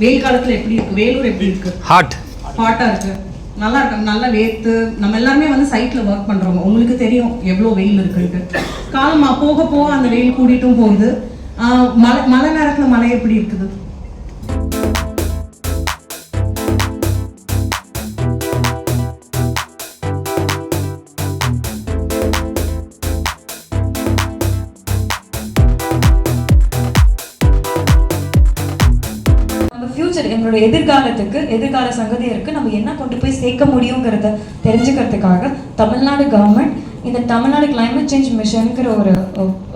வெயில் காலத்துல எப்படி இருக்கு? வேலூர் எப்படி இருக்கு? ஹாட் ஹாட்டா இருக்கு. நல்லா இருக்கு. நல்லா வேர்த்து நம்ம எல்லாருமே வந்து சைட்ல ஒர்க் பண்றோம் உங்களுக்கு தெரியும் எவ்வளவு வெயில் இருக்குன்ட்டு. காலமா போக போக அந்த வெயில் கூடிட்டும் போகுது. மழை மழை நேரத்துல மழை எப்படி இருக்குது? ஃபியூச்சர் எங்களோட எதிர்காலத்துக்கு எதிர்கால சங்கதியருக்கு நம்ம என்ன கொண்டு போய் சேர்க்க முடியுங்கிறத தெரிஞ்சுக்கிறதுக்காக தமிழ்நாடு கவர்மெண்ட் இந்த தமிழ்நாடு கிளைமேட் சேஞ்ச் மிஷனுங்கிற ஒரு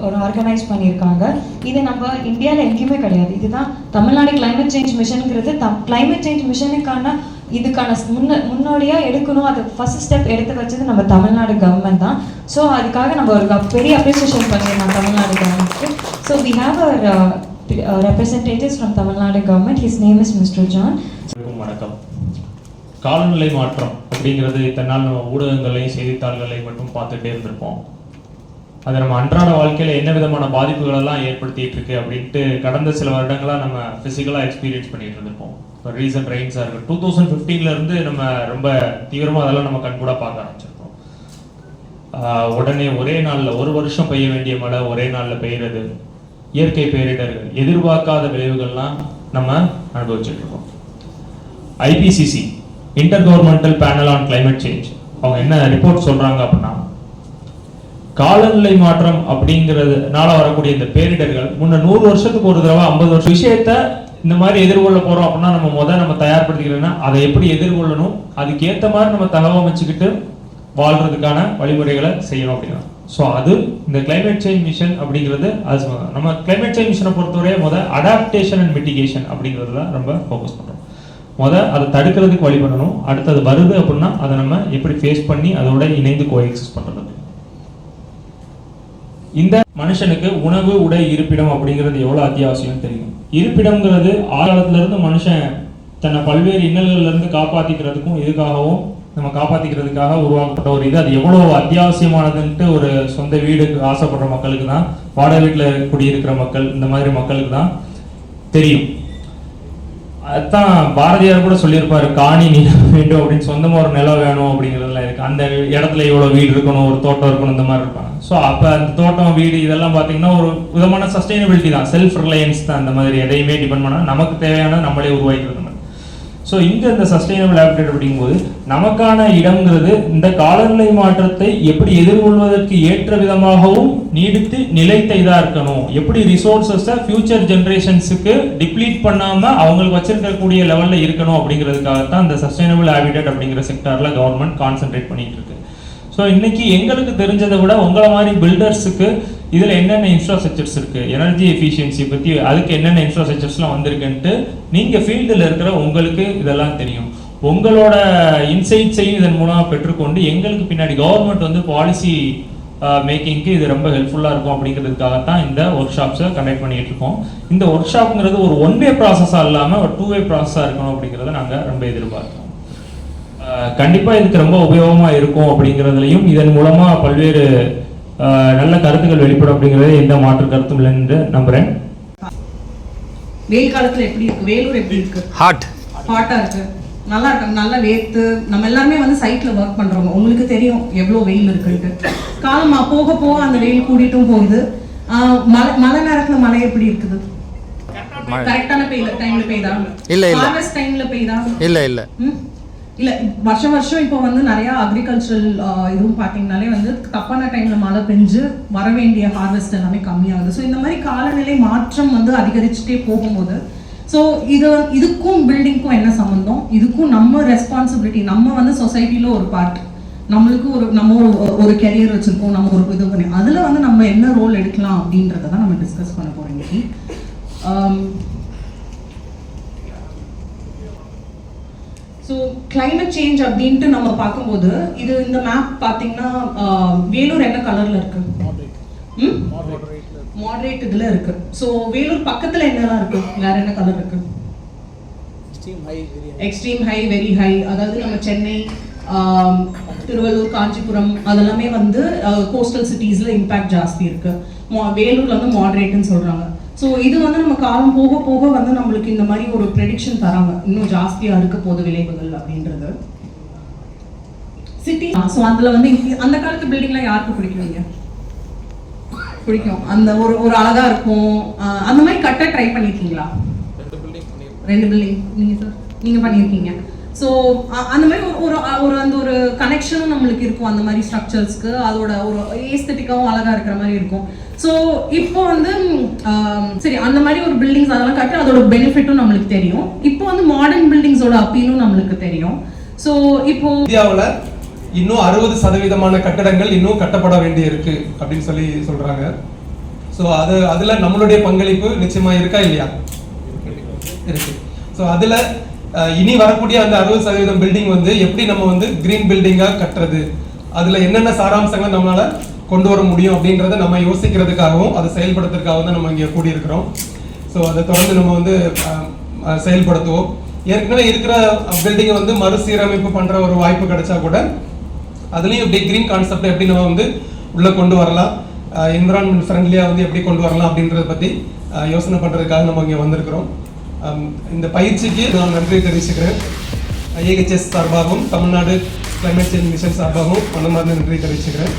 ஒரு ஆர்கனைஸ் பண்ணியிருக்காங்க. இது நம்ம இந்தியாவில் எங்கேயுமே கிடையாது. இதுதான் தமிழ்நாடு கிளைமேட் சேஞ்ச் மிஷனுங்கிறது தம் கிளைமேட் சேஞ்ச் மிஷனுக்கான இதுக்கான முன்ன முன்னோடியாக எடுக்கணும். அது ஃபர்ஸ்ட் ஸ்டெப் எடுத்து வச்சது நம்ம தமிழ்நாடு கவர்மெண்ட் தான். ஸோ அதுக்காக நம்ம ஒரு பெரிய அப்ரிசியேஷன் பண்ணிடலாம் Tamil Nadu கவர்மெண்ட்க்கு so we have our representatives from Tamil Nadu government his name is mister John வணக்கம். காலநிலை மாற்றம் அப்படிங்கிறது இத்தனை நாள் நம்ம ஊடகங்களையும் செய்தித்தாள்களையும் மட்டும் பார்த்துட்டே இருந்திருப்போம். அது நம்ம அன்றாட வாழ்க்கையில் என்ன விதமான பாதிப்புகளெல்லாம் ஏற்படுத்திட்டு இருக்கு அப்படின்ட்டு கடந்த சில வருடங்களா நம்ம ஃபிசிக்கலாக எக்ஸ்பீரியன்ஸ் பண்ணிட்டு இருந்திருப்போம். இப்போ ரீசன்ட் ரெயின்ஸாக இருக்கும் டூ தௌசண்ட் ஃபிஃப்டீன்லேருந்து நம்ம ரொம்ப தீவிரமாக அதெல்லாம் நம்ம கண்கூட பார்க்க ஆரம்பிச்சிருக்கோம். உடனே ஒரே நாளில் ஒரு வருஷம் பெய்ய வேண்டிய மழை ஒரே நாளில் பெய்யுறது இயற்கை பேரிடர்கள் எதிர்பார்க்காத விளைவுகள்லாம் நம்ம அனுபவிச்சுட்டு இருக்கோம் IPCC intergovernmental panel on climate change அவங்க என்ன ரிப்போர்ட் சொல்றாங்க அப்படின்னா காலநிலை மாற்றம் அப்படிங்கிறதுனால வரக்கூடிய இந்த பேரிடர்கள் முன்ன நூறு வருஷத்துக்கு ஒரு தடவை ஐம்பது வருஷம். விஷயத்த இந்த மாதிரி எதிர்கொள்ள போறோம் அப்படின்னா நம்ம முதல் நம்ம தயார்படுத்திக்கிறோம்னா அதை எப்படி எதிர்கொள்ளணும்? அதுக்கேற்ற மாதிரி நம்ம தகவமைச்சுக்கிட்டு வாழ்றதுக்கான வழிமுறைகளை செய்யணும் அப்படின்னா. ஸோ அது இந்த கிளைமேட் சேஞ்ச் மிஷன் அப்படிங்கிறது அது நம்ம கிளைமேட் சேஞ்ச் மிஷனை பொறுத்தவரை முத அடாப்டேஷன் அண்ட் மிட்டிகேஷன் அப்படிங்கிறது தான் ரொம்ப ஃபோக்கஸ் பண்ணுறோம் முத அதை தடுக்கிறதுக்கு வழி பண்ணணும். அடுத்தது வருது அப்படின்னா அதை நம்ம எப்படி ஃபேஸ் பண்ணி அதோட இணைந்து கோஎக்ஸிஸ் பண்ணுறது இந்த மனுஷனுக்கு உணவு உடை இருப்பிடம் அப்படிங்கிறது எவ்வளோ அத்தியாவசியம் தெரியும். இருப்பிடம்ங்கிறது ஆழத்துலேருந்து மனுஷன் தன்னை பல்வேறு இன்னல்கள்லேருந்து இருந்து இதுக்காகவும் நம்ம காப்பாத்திக்கிறதுக்காக உருவாக்கப்பட்ட ஒரு இது. அது எவ்வளவு அத்தியாவசியமானதுன்ட்டு ஒரு சொந்த வீடு ஆசைப்படுற மக்களுக்கு தான் வாடகை வீட்டில் குடியிருக்கிற மக்கள் இந்த மாதிரி மக்களுக்கு தான் தெரியும். அதுதான் பாரதியார் கூட சொல்லியிருப்பாரு காணி நிலம் வேண்டும் அப்படின்னு. சொந்தமாக ஒரு நிலம் வேணும் அப்படிங்கிறதுலாம் இருக்கு. அந்த இடத்துல இவ்வளோ வீடு இருக்கணும் ஒரு தோட்டம் இருக்கணும் இந்த மாதிரி இருப்பாங்க. ஸோ அப்போ அந்த தோட்டம் வீடு இதெல்லாம் பார்த்தீங்கன்னா ஒரு விதமான சஸ்டைனபிலிட்டி தான். செல்ஃப் ரிலையன்ஸ் தான். அந்த மாதிரி எதையுமே டிபெண்ட் பண்ணால் நமக்கு தேவையான நம்மளே உருவாக்கிறது ஸோ இங்கே இந்த சஸ்டைனபிள் ஹேபிடேட் அப்படிங்கும்போது நமக்கான இடம்ங்கிறது இந்த காலநிலை மாற்றத்தை எப்படி எதிர்கொள்வதற்கு ஏற்ற விதமாகவும் நீடித்து நிலைத்த இதாக இருக்கணும். எப்படி ரிசோர்ஸஸை ஃபியூச்சர் ஜென்ரேஷன்ஸுக்கு டிப்ளீட் பண்ணாமல் அவங்களுக்கு வச்சிருக்கக்கூடிய லெவலில் இருக்கணும் அப்படிங்கிறதுக்காக தான் இந்த சஸ்டைனபிள் ஹேபிடேட் அப்படிங்கிற செக்டாரில் கவர்மெண்ட் கான்சென்ட்ரேட் பண்ணிட்டு இருக்கு. ஸோ இன்னைக்கு எங்களுக்கு தெரிஞ்சதை விட உங்களை மாதிரி பில்டர்ஸுக்கு இதில் என்னென்ன இன்ஃப்ராஸ்ட்ரக்சர்ஸ் இருக்குது எனர்ஜி எஃபிஷியன்சி பற்றி அதுக்கு என்னென்ன இன்ஃப்ராஸ்ட்ரக்சர்ஸ்லாம் வந்திருக்குன்ட்டு நீங்கள் ஃபீல்டில் இருக்கிற உங்களுக்கு இதெல்லாம் தெரியும். உங்களோட இன்சைட்ஸையும் இதன் மூலமாக பெற்றுக்கொண்டு எங்களுக்கு பின்னாடி கவர்மெண்ட் வந்து பாலிசி மேக்கிங்க்கு இது ரொம்ப ஹெல்ப்ஃபுல்லாக இருக்கும் அப்படிங்கிறதுக்காகத்தான் இந்த ஒர்க் ஷாப்ஸை கண்டக்ட் பண்ணிகிட்டு இருக்கோம். இந்த ஒர்க் ஷாப்ங்கிறது ஒரு ஒன் வே ப்ராசஸாக இல்லாமல் ஒரு டூ வே ப்ராசஸாக இருக்கணும் அப்படிங்கிறத நாங்கள் ரொம்ப எதிர்பார்க்கிறோம். கண்டிப்பாக இதுக்கு ரொம்ப உபயோகமாக இருக்கும் அப்படிங்கிறதுலையும் இதன் மூலமாக பல்வேறு நல்ல கருத்துக்கள் வெளிப்படும் அப்படிங்கிறது எந்த மாற்று கருத்தும் இல்லை என்று நம்புறேன். வெயில் காலத்துல எப்படி இருக்கு? வேலூர் எப்படி இருக்கு? ஹாட் ஹாட்டா இருக்கு. நல்லா இருக்கு. நல்லா வேர்த்து. நம்ம எல்லாருமே வந்து சைட்ல ஒர்க் பண்றோம் உங்களுக்கு தெரியும் எவ்வளவு வெயில் இருக்குன்ட்டு. காலமா போக போக அந்த வெயில் கூடிட்டும் போகுது. ஆஹ் மழை மழை நேரத்துல மழை எப்படி இருக்குது. கரெக்டான பெய்ல டைம்ல பெய்தா? இல்ல, இல்ல. ஹார்வெஸ்ட் டைம்ல பெய்தா? இல்ல இல்ல? இல்லை வருஷம் வருஷம் இப்போ வந்து நிறையா அக்ரிகல்ச்சரல் இதுவும் பார்த்தீங்கனாலே வந்து தப்பான டைமில் மழை பெஞ்சு வர வேண்டிய ஹார்வெஸ்ட் எல்லாமே கம்மியாகுது. ஸோ இந்த மாதிரி காலநிலை மாற்றம் வந்து அதிகரிச்சுட்டே போகும்போது ஸோ இது இதுக்கும் பில்டிங்க்கும் என்ன சம்மந்தம் இதுக்கும் நம்ம ரெஸ்பான்சிபிலிட்டி நம்ம வந்து சொசைட்டியில் ஒரு பார்ட் நம்மளுக்கு ஒரு நம்ம ஒரு ஒரு கெரியர் வச்சுருக்கோம் நம்ம ஒரு இது பண்ணி அதில் வந்து நம்ம என்ன ரோல் எடுக்கலாம் அப்படின்றத தான் நம்ம டிஸ்கஸ் பண்ண போகிறோம் இன்னைக்கு. Um, ஸோ climate சேஞ்ச் அப்படின்ட்டு நம்ம பார்க்கும்போது இது இந்த மேப் பார்த்தீங்கன்னா வேலூர் என்ன கலர்ல இருக்கு? மாடரேட் இதுல இருக்கு. ஸோ வேலூர் பக்கத்துல என்னலாம் இருக்கு? வேற என்ன கலர் இருக்கு? எக்ஸ்ட்ரீம் ஹை வெரி ஹை அதாவது நம்ம சென்னை திருவள்ளூர் காஞ்சிபுரம் அதெல்லாமே வந்து கோஸ்டல் சிட்டிஸ்ல இம்பாக்ட் ஜாஸ்தி இருக்கு. வேலூர்ல வந்து மாடரேட்னு சொல்றாங்க. ஸோ இது வந்து நம்ம காலம் போக போக வந்து நம்மளுக்கு இந்த மாதிரி ஒரு ப்ரெடிக்ஷன் தராங்க. இன்னும் ஜாஸ்தியாக இருக்க போது விளைவுகள் அப்படின்றது. சிட்டி ஸோ அதில் வந்து அந்த காலத்து பில்டிங்லாம் யாருக்கு பிடிக்குவீங்க? பிடிக்கும். அந்த ஒரு ஒரு அழகா இருக்கும். அந்த மாதிரி கட்ட ட்ரை பண்ணியிருக்கீங்களா ரெண்டு பில்டிங் நீங்க சார் நீங்க பண்ணியிருக்கீங்க ஸோ அந்த மாதிரி ஒரு ஒரு ஒரு அந்த ஒரு கனெக்ஷனும் நம்மளுக்கு இருக்கும் அந்த மாதிரி ஸ்ட்ரக்சர்ஸ்க்கு அதோட ஒரு ஏஸ்தட்டிக்காவும் அழகாக இருக்கிற மாதிரி இருக்கும். ஸோ இப்போ வந்து சரி அந்த மாதிரி ஒரு பில்டிங்ஸ் அதெல்லாம் கட்டு அதோட பெனிஃபிட்டும் நம்மளுக்கு தெரியும். இப்போ வந்து மாடர்ன் பில்டிங்ஸோட அப்பீலும் நம்மளுக்கு தெரியும். ஸோ இப்போ இந்தியாவில் இன்னும் அறுபது சதவீதமான கட்டடங்கள் இன்னும் கட்டப்பட வேண்டி இருக்கு அப்படின்னு சொல்லி சொல்றாங்க. ஸோ அது அதில் நம்மளுடைய பங்களிப்பு நிச்சயமாக இருக்கா இல்லையா? இருக்கு. ஸோ அதில் இனி வரக்கூடிய அந்த அறுபது சதவீதம் பில்டிங் வந்து எப்படி நம்ம வந்து கிரீன் பில்டிங்காக கட்டுறது? அதில் என்னென்ன சாராம்சங்களை நம்மளால் கொண்டு வர முடியும் அப்படின்றத நம்ம யோசிக்கிறதுக்காகவும் அதை செயல்படுத்துறதுக்காகவும் தான் நம்ம இங்கே கூடியிருக்கிறோம். ஸோ அதை தொடர்ந்து நம்ம வந்து செயல்படுத்துவோம். ஏற்கனவே இருக்கிற பில்டிங்கை வந்து மறுசீரமைப்பு பண்ணுற ஒரு வாய்ப்பு கிடைச்சா கூட அதுலேயும் இப்படி கிரீன் கான்செப்ட் எப்படி நம்ம வந்து உள்ளே கொண்டு வரலாம்? என்விரான்மெண்ட் ஃப்ரெண்ட்லியாக வந்து எப்படி கொண்டு வரலாம் அப்படின்றத பற்றி யோசனை பண்ணுறதுக்காக நம்ம இங்கே வந்திருக்கிறோம். இந்த பயிற்சிக்கு நான் நன்றி தெரிவிச்சுக்கிறேன். ஐஏஹெச்எஸ் சார்பாகவும் தமிழ்நாடு கிளைமேட் சேஞ்ச் மிஷன் சார்பாகவும் மனமார்ந்த நன்றி தெரிவிச்சுக்கிறேன்.